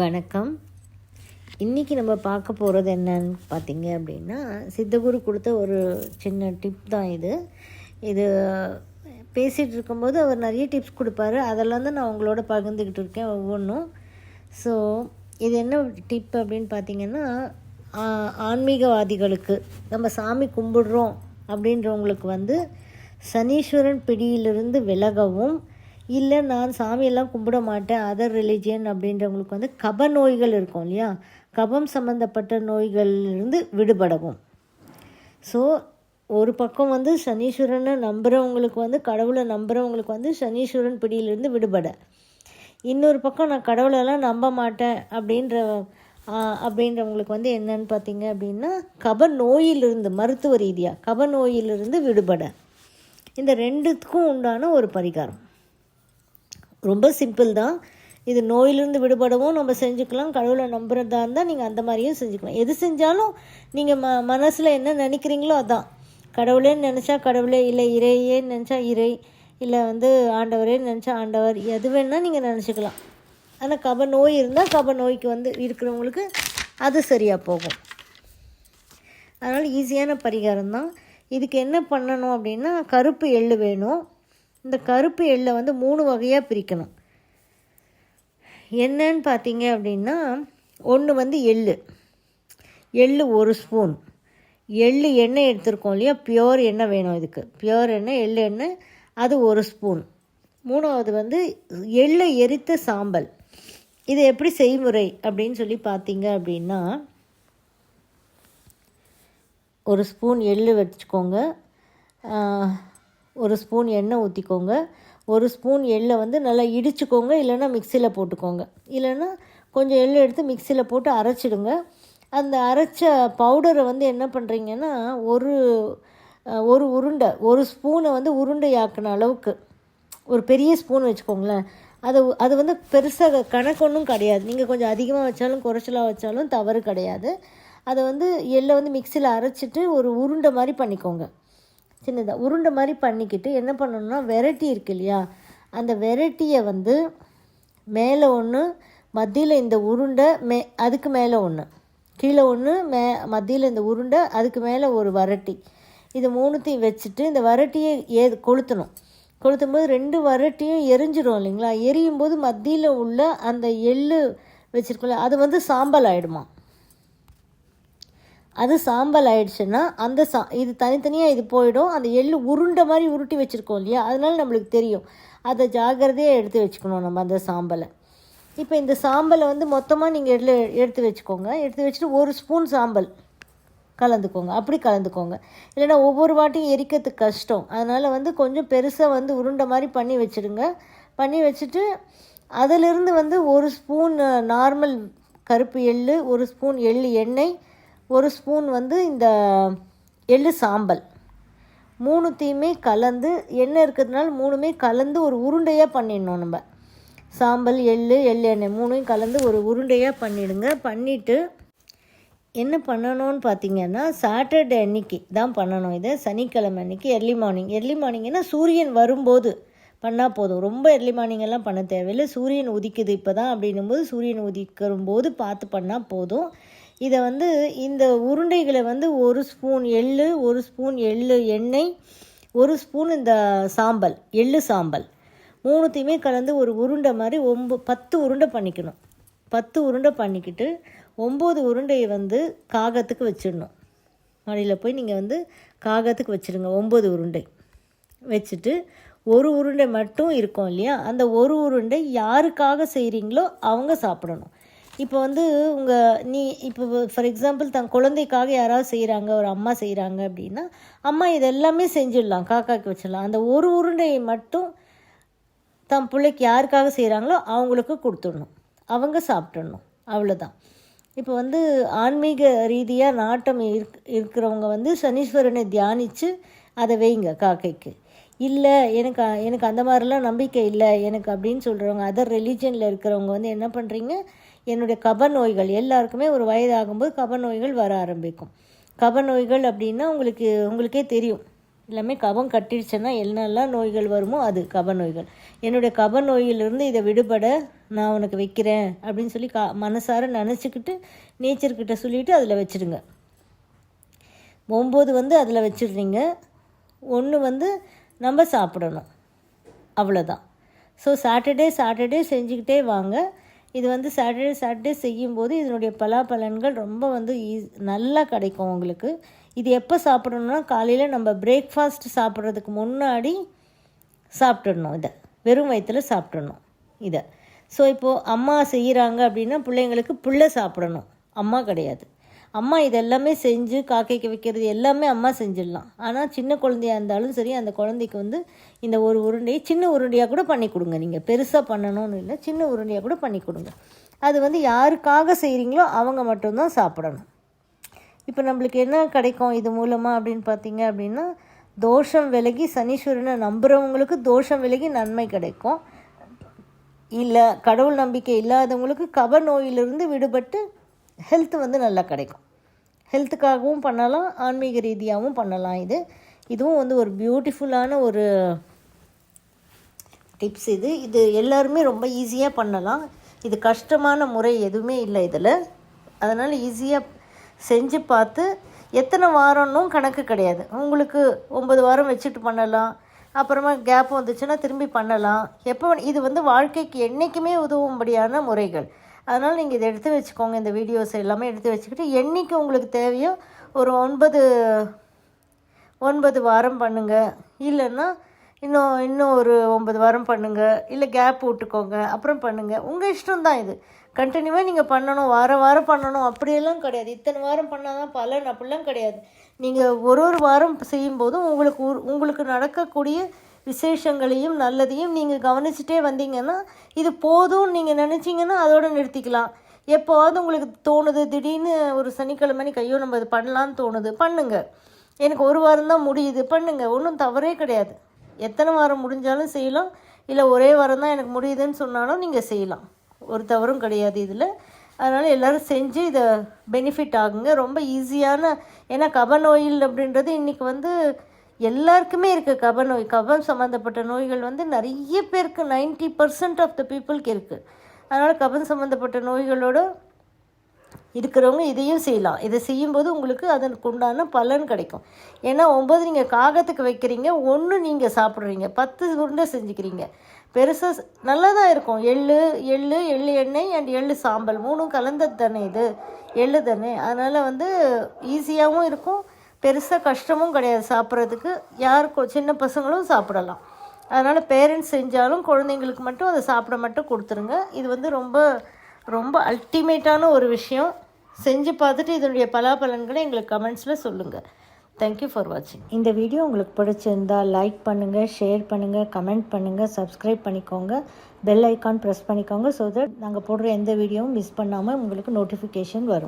வணக்கம். இன்றைக்கி நம்ம பார்க்க போகிறது என்னன்னு பார்த்தீங்க அப்படின்னா சித்தகுரு கொடுத்த ஒரு சின்ன டிப் தான் இது. இது பேசிகிட்டு இருக்கும்போது அவர் நிறைய டிப்ஸ் கொடுப்பாரு. அதெல்லாம் தான் நான் உங்களோட பகிர்ந்துக்கிட்டு இருக்கேன் ஒவ்வொன்றும். ஸோ இது என்ன டிப் அப்படின்னு பார்த்தீங்கன்னா ஆன்மீகவாதிகளுக்கு நம்ம சாமி கும்பிடுறோம் அப்படின்றவங்களுக்கு வந்து சனீஸ்வரன் பிடியிலிருந்து விலகவும் இல்லை நான் சாமியெல்லாம் கும்பிட மாட்டேன் அதர் ரிலிஜியன் அப்படின்றவங்களுக்கு வந்து கப நோய்கள் இருக்கும் இல்லையா? கபம் சம்மந்தப்பட்ட நோய்கள்லேருந்து விடுபடவும். ஸோ ஒரு பக்கம் வந்து சனீஸ்வரனை நம்புகிறவங்களுக்கு வந்து கடவுளை நம்புகிறவங்களுக்கு வந்து சனீஸ்வரன் பிடியிலிருந்து விடுபட. இன்னொரு பக்கம் நான் கடவுளெல்லாம் நம்ப மாட்டேன் அப்படின்ற அப்படின்றவங்களுக்கு வந்து என்னன்னு பார்த்தீங்க அப்படின்னா கப நோயிலிருந்து மருத்துவ ரீதியாக கப நோயிலிருந்து விடுபட. இந்த ரெண்டுத்துக்கும் உண்டான ஒரு பரிகாரம். ரொம்ப சிம்பிள் தான். இது நோயிலிருந்து விடுபடவும் நம்ம செஞ்சுக்கலாம். கடவுளை நம்புறதா இருந்தால் நீங்கள் அந்த மாதிரியும் செஞ்சுக்கலாம். எது செஞ்சாலும் நீங்கள் ம மனசில் என்ன நினைக்கிறீங்களோ அதான். கடவுளேன்னு நினச்சா கடவுளே இல்லை இறையேன்னு நினச்சா இறை இல்லை வந்து ஆண்டவரே நினச்சா ஆண்டவர். எது வேணால் நீங்கள் நினச்சிக்கலாம். ஆனால் கப நோய் இருந்தால் கப நோய்க்கு வந்து இருக்கிறவங்களுக்கு அது சரியாக போகும். அதனால் ஈஸியான பரிகாரம் தான். இதுக்கு என்ன பண்ணணும் அப்படின்னா கருப்பு எள்ளு வேணும். இந்த கருப்பு எள்ளை வந்து மூணு வகையாக பிரிக்கணும். என்னன்னு பார்த்தீங்க அப்படின்னா ஒன்று வந்து எள்ளு. எள்ளு ஒரு ஸ்பூன். எள்ளு எண்ணெய் எடுத்திருக்கோம் இல்லையா? பியோர் எண்ணெய் வேணும் இதுக்கு. பியோர் எண்ணெய் எள் எண்ணெய் அது ஒரு ஸ்பூன். மூணாவது வந்து எள்ளை எரித்த சாம்பல். இது எப்படி செய்முறை அப்படின்னு சொல்லி பார்த்தீங்க அப்படின்னா ஒரு ஸ்பூன் எள்ளு வச்சுக்கோங்க. ஒரு ஸ்பூன் எண்ணெய் ஊற்றிக்கோங்க ஒரு ஸ்பூன் எள்ளை வந்து நல்லா இடிச்சுக்கோங்க இல்லைன்னா மிக்சியில் போட்டுக்கோங்க. இல்லைன்னா கொஞ்சம் எள்ளு எடுத்து மிக்சியில் போட்டு அரைச்சிடுங்க. அந்த அரைச்ச பவுடரை வந்து என்ன பண்ணுறீங்கன்னா ஒரு ஒரு உருண்டை ஒரு ஸ்பூனை வந்து உருண்டையாக்கின அளவுக்கு ஒரு பெரிய ஸ்பூன் வச்சுக்கோங்களேன். அது அது வந்து பெருசாக கணக்கு ஒன்றும் கிடையாது. நீங்கள் கொஞ்சம் அதிகமாக வச்சாலும் குறைச்சலாக வச்சாலும் தவறு கிடையாது. அதை வந்து எள்ளை வந்து மிக்சியில் அரைச்சிட்டு ஒரு உருண்டை மாதிரி பண்ணிக்கோங்க. சின்னதாக உருண்டை மாதிரி பண்ணிக்கிட்டு என்ன பண்ணணும்னா வெரைட்டி இருக்கு இல்லையா? அந்த வெரைட்டியை வந்து மேலே ஒன்று மத்தியில் இந்த உருண்டை மே அதுக்கு மேலே ஒன்று கீழே ஒன்று மே மத்தியில் இந்த உருண்டை அதுக்கு மேலே ஒரு வரட்டி. இது மூணுத்தையும் வச்சுட்டு இந்த வரட்டியை ஏ கொளுத்தணும். கொளுத்தும் போது ரெண்டு வரட்டியும் எரிஞ்சிடும் இல்லைங்களா? எரியும் போது மத்தியில் உள்ள அந்த எள்ளு வச்சுருக்கோம்ல அது வந்து சாம்பல் ஆகிடுமா அது சாம்பல் ஆயிடுச்சுன்னா அந்த சா இது தனித்தனியாக இது போயிடும். அந்த எள்ளு உருண்டை மாதிரி உருட்டி வச்சுருக்கோம் இல்லையா? அதனால நம்மளுக்கு தெரியும். அதை ஜாக்கிரதையாக எடுத்து வச்சுக்கணும் நம்ம அந்த சாம்பலை. இப்போ இந்த சாம்பலை வந்து மொத்தமாக நீங்கள் எடுத்து எடுத்து வச்சுக்கோங்க. எடுத்து வச்சுட்டு ஒரு ஸ்பூன் சாம்பல் கலந்துக்கோங்க. அப்படி கலந்துக்கோங்க. இல்லைன்னா ஒவ்வொரு வாட்டியும் எரிக்கிறதுக்கு கஷ்டம். அதனால் வந்து கொஞ்சம் பெருசாக வந்து உருண்டை மாதிரி பண்ணி வச்சுடுங்க. பண்ணி வச்சுட்டு அதிலிருந்து வந்து ஒரு ஸ்பூன் நார்மல் கருப்பு எள் ஒரு ஸ்பூன் எள் எண்ணெய் ஒரு ஸ்பூன் வந்து இந்த எள்ளு சாம்பல். மூணுத்தையுமே கலந்து எண்ணெய் இருக்கிறதுனால மூணுமே கலந்து ஒரு உருண்டையாக பண்ணிடணும் நம்ம. சாம்பல் எள்ளு எள்ளு எண்ணெய் மூணையும் கலந்து ஒரு உருண்டையாக பண்ணிவிடுங்க பண்ணிவிட்டு என்ன பண்ணணும்னு பார்த்தீங்கன்னா சாட்டர்டே அன்னைக்கு தான் பண்ணணும் இதை. சனிக்கிழமை அன்னைக்கு எர்லி மார்னிங் எர்லி மார்னிங்னா சூரியன் வரும்போது பண்ணால் போதும். ரொம்ப எர்லி மார்னிங்கெல்லாம் பண்ண தேவையில்லை. சூரியன் உதிக்குது இப்போ தான் அப்படின்னும் போது சூரியன் உதிக்கிற போது பார்த்து பண்ணால் போதும். இதை வந்து இந்த உருண்டைகளை வந்து ஒரு ஸ்பூன் எள்ளு ஒரு ஸ்பூன் எள் எண்ணெய் ஒரு ஸ்பூன் இந்த சாம்பல் எள்ளு சாம்பல். மூணுத்தையுமே கலந்து ஒரு உருண்டை மாதிரி ஒம்பது பத்து உருண்டை பண்ணிக்கணும். பத்து உருண்டை பண்ணிக்கிட்டு ஒம்பது உருண்டையை வந்து காகத்துக்கு வச்சிடணும். மடியில் போய் நீங்கள் வந்து காகத்துக்கு வச்சிடுங்க ஒம்பது உருண்டை. வச்சுட்டு ஒரு உருண்டை மட்டும் இருக்கும் இல்லையா? அந்த ஒரு உருண்டை யாருக்காக செய்கிறீங்களோ அவங்க சாப்பிடணும். இப்போ வந்து உங்கள் நீ இப்போ ஃபார் எக்ஸாம்பிள் தன் குழந்தைக்காக யாராவது செய்கிறாங்க ஒரு அம்மா செய்கிறாங்க அப்படின்னா அம்மா இது எல்லாமே செஞ்சிடலாம் காக்காக்கு வச்சிடலாம். அந்த ஒரு உருண்டையை மட்டும் தன் பிள்ளைக்கு யாருக்காக செய்கிறாங்களோ அவங்களுக்கு கொடுத்துடணும். அவங்க சாப்பிட்றணும் அவ்வளோதான் இப்போ வந்து ஆன்மீக ரீதியாக நாட்டம் இருக் இருக்கிறவங்க வந்து சனீஸ்வரனை தியானித்து அதை வைங்க காக்கைக்கு. இல்லை எனக்கு எனக்கு அந்த மாதிரிலாம் நம்பிக்கை இல்லை எனக்கு அப்படின்னு சொல்கிறவங்க அதர் ரிலீஜனில் இருக்கிறவங்க வந்து என்ன பண்ணுறீங்க என்னுடைய கப நோய்கள். எல்லாருக்குமே ஒரு வயதாகும்போது கப நோய்கள் வர ஆரம்பிக்கும். கப நோய்கள் அப்படின்னா உங்களுக்கு உங்களுக்கே தெரியும். எல்லாமே கபம் கட்டிடுச்சுன்னா என்னெல்லாம் நோய்கள் வருமோ அது கப நோய்கள். என்னுடைய கப நோயிலிருந்து இதை விடுபட நான் உனக்கு வைக்கிறேன் அப்படின்னு சொல்லி கா மனசார நினச்சிக்கிட்டு நேச்சர்கிட்ட சொல்லிவிட்டு அதில் வச்சுடுங்க. ஒம்பது வந்து அதில் வச்சிடுறீங்க. ஒன்று வந்து நம்ம சாப்பிடணும். அவ்வளோதான் ஸோ சாட்டர்டே சாட்டர்டே செஞ்சுக்கிட்டே வாங்க. இது வந்து சாட்டர்டே சாட்டர்டே செய்யும்போது இதனுடைய பலாபலன்கள் ரொம்ப வந்து ஈஸ் நல்லா கிடைக்கும் உங்களுக்கு. இது எப்போ சாப்பிடணும்னா காலையில் நம்ம பிரேக்ஃபாஸ்ட் சாப்பிட்றதுக்கு முன்னாடி சாப்பிட்டுடணும் இதை. வெறும் வயிற்றில் சாப்பிட்றணும் இதை. ஸோ இப்போது அம்மா செய்கிறாங்க அப்படின்னா பிள்ளைங்களுக்கு புள்ள சாப்பிடணும். அம்மா கிடையாது. அம்மா இதெல்லாமே செஞ்சு காக்கைக்கு வைக்கிறது எல்லாமே அம்மா செஞ்சிடலாம். ஆனால் சின்ன குழந்தையா இருந்தாலும் சரி அந்த குழந்தைக்கு வந்து இந்த ஒரு உருண்டையை சின்ன உருண்டையாக கூட பண்ணி கொடுங்க. நீங்கள் பெருசாக பண்ணணும்னு இல்லை சின்ன உருண்டையாக கூட பண்ணி கொடுங்க. அது வந்து யாருக்காக செய்கிறீங்களோ அவங்க மட்டும்தான் சாப்பிடணும். இப்போ நம்மளுக்கு என்ன கிடைக்கும் இது மூலமாக அப்படின்னு பார்த்தீங்க அப்படின்னா தோஷம் விலகி சனீஸ்வரனை நம்புகிறவங்களுக்கு தோஷம் விலகி நன்மை கிடைக்கும். இல்லை கடவுள் நம்பிக்கை இல்லாதவங்களுக்கு கப நோயிலிருந்து விடுபட்டு ஹெல்த் வந்து நல்லா கிடைக்கும். ஹெல்த்துக்காகவும் பண்ணலாம் ஆன்மீக ரீதியாகவும் பண்ணலாம் இது. இதுவும் வந்து ஒரு பியூட்டிஃபுல்லான ஒரு டிப்ஸ் இது. இது எல்லாருமே ரொம்ப ஈஸியாக பண்ணலாம். இது கஷ்டமான முறை எதுவுமே இல்லை இதில். அதனால் ஈஸியாக செஞ்சு பார்த்து எத்தனை வாரம்னும் கணக்கு கிடையாது. உங்களுக்கு ஒம்பது வாரம் வச்சுட்டு பண்ணலாம். அப்புறமா கேப் வந்துச்சுன்னா திரும்பி பண்ணலாம். எப்போ இது வந்து வாழ்க்கைக்கு என்றைக்குமே உதவும்படியான முறைகள். அதனால் நீங்கள் இதை எடுத்து வச்சுக்கோங்க இந்த வீடியோஸ் எல்லாமே எடுத்து வச்சுக்கிட்டு என்றைக்கு உங்களுக்கு தேவையோ ஒரு ஒன்பது ஒன்பது வாரம் பண்ணுங்கள் இல்லைன்னா இன்னும் இன்னும் ஒரு ஒன்பது வாரம் பண்ணுங்கள் இல்லை கேப் விட்டுக்கோங்க. அப்புறம் பண்ணுங்கள் உங்கள் இஷ்டம் தான் இது கண்டினியூவாக நீங்கள் பண்ணணும். வாரம் வாரம் பண்ணணும். அப்படியெல்லாம் கிடையாது. இத்தனை வாரம் பண்ணால் தான் பலன். அப்படிலாம் கிடையாது. நீங்கள் ஒரு ஒரு வாரம் செய்யும்போதும் உங்களுக்கு உ- உங்களுக்கு நடக்கக்கூடிய விசேஷங்களையும் நல்லதையும் நீங்கள் கவனிச்சுட்டே வந்தீங்கன்னா இது போதும் நீங்கள் நினச்சிங்கன்னா அதோடு நிறுத்திக்கலாம். எப்போவாவது உங்களுக்கு தோணுது திடீர்னு ஒரு சனிக்கிழமைக்கு கையோ நம்ம இது பண்ணலான்னு தோணுது பண்ணுங்க. எனக்கு ஒரு வாரம் தான் முடியுது பண்ணுங்க. ஒன்றும் தவறே கிடையாது. எத்தனை வாரம் முடிஞ்சாலும் செய்யலாம். இல்லை ஒரே வாரம் தான் எனக்கு முடியுதுன்னு சொன்னாலும் நீங்கள் செய்யலாம். ஒரு தவறும் கிடையாது இதில். அதனால் எல்லோரும் செஞ்சு இதை பெனிஃபிட் ஆகுங்க. ரொம்ப ஈஸியான ஏன்னா கப நோயில் அப்படின்றது இன்றைக்கி வந்து எல்லாருக்குமே இருக்குது கப நோய். கபம் சம்மந்தப்பட்ட நோய்கள் வந்து நிறைய பேருக்கு 90% பர்சன்ட் ஆஃப் த பீப்புளுக்கு இருக்குது அதனால் கபம் சம்மந்தப்பட்ட நோய்களோட இருக்கிறவங்க இதையும் செய்யலாம். இதை செய்யும்போது உங்களுக்கு அதற்கு உண்டான பலன் கிடைக்கும். ஏன்னா ஒம்பது நீங்கள் காகத்துக்கு வைக்கிறீங்க ஒன்று நீங்கள் சாப்பிட்றீங்க. பத்து உருண்டை செஞ்சுக்கிறீங்க. பெருசாக நல்லா தான் இருக்கும். எள்ளு எள்ளு எள்ளு எண்ணெய் அண்ட் எள்ளு சாம்பல். மூணும் கலந்தது தானே இது? எள்ளு தானே. அதனால் வந்து ஈஸியாகவும் இருக்கும். பெருசாக கஷ்டமும் கிடையாது சாப்பிட்றதுக்கு. யாருக்கும் சின்ன பசங்களும் சாப்பிடலாம். அதனால் பேரண்ட்ஸ் செஞ்சாலும் குழந்தைங்களுக்கு மட்டும் அதை சாப்பிட மட்டும் கொடுத்துருங்க. இது வந்து ரொம்ப ரொம்ப அல்டிமேட்டான ஒரு விஷயம். செஞ்சு பார்த்துட்டு இதனுடைய பலாபலன்களை எங்களுக்கு கமெண்ட்ஸில் சொல்லுங்கள் தேங்க்யூ ஃபார் வாட்சிங் இந்த வீடியோ உங்களுக்கு பிடிச்சிருந்தா லைக் பண்ணுங்கள் ஷேர் பண்ணுங்கள் கமெண்ட் பண்ணுங்கள் சப்ஸ்கிரைப் பண்ணிக்கோங்க. பெல் ஐக்கான் ப்ரெஸ் பண்ணிக்கோங்க ஸோ தட் நாங்கள் போடுற எந்த வீடியோவும் மிஸ் பண்ணாமல் உங்களுக்கு நோட்டிஃபிகேஷன் வரும்.